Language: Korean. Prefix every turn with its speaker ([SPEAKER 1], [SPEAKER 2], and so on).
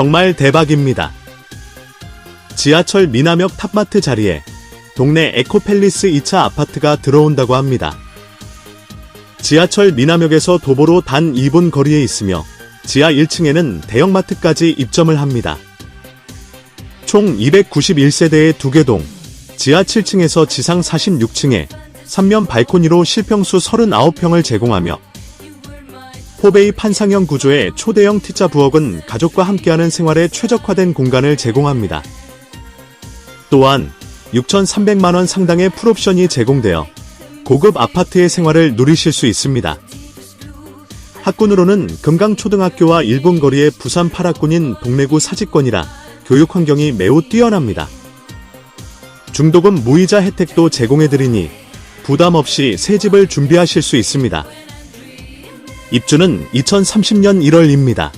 [SPEAKER 1] 정말 대박입니다. 지하철 미남역 탑마트 자리에 동네 에코팰리스 2차 아파트가 들어온다고 합니다. 지하철 미남역에서 도보로 단 2분 거리에 있으며 지하 1층에는 대형마트까지 입점을 합니다. 총 291세대의 두개 동, 지하 7층에서 지상 46층에 3면 발코니로 실평수 39평을 제공하며 포베이 판상형 구조의 초대형 T자 부엌은 가족과 함께하는 생활에 최적화된 공간을 제공합니다. 또한 6,300만원 상당의 풀옵션이 제공되어 고급 아파트의 생활을 누리실 수 있습니다. 학군으로는 금강초등학교와 1분 거리의 부산 8학군인 동래구 사직권이라 교육 환경이 매우 뛰어납니다. 중도금 무이자 혜택도 제공해드리니 부담 없이 새 집을 준비하실 수 있습니다. 입주는 2030년 1월입니다.